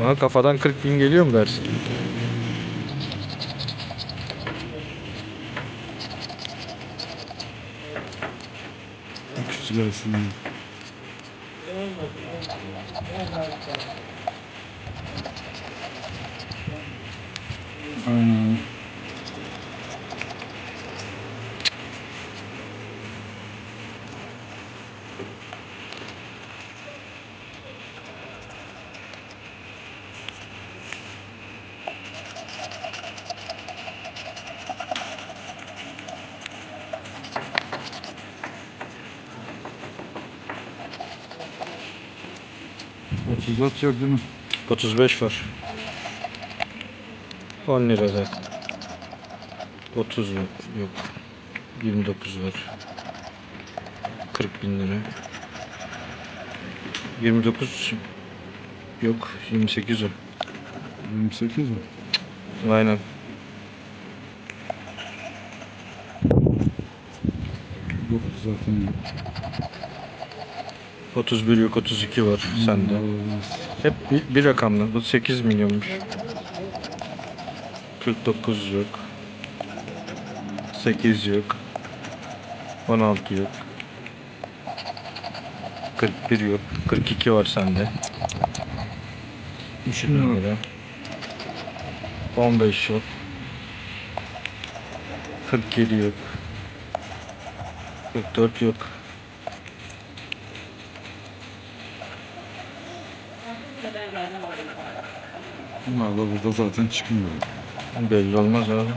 Bana kafadan 40 bin geliyor mu dersin? Üç gelsin. Aynen. Otuzat yok değil mi? 35 var. 10 lira zaten. 30 yok. yok. 29 var. 40 bin lira. 29 yok. 28 o. 28 mi? Aynen. Yok zaten yok. 31 yok. 32 var sende. Hep bir, bir rakamlı. Bu 8 milyonmuş. 49 yok. 8 yok. 16 yok. 41 yok. 42 var sende. 3 lira. 15 yok. 47 yok. 44 yok. Bunlar da burada zaten çıkmıyor. Belli olmaz abi.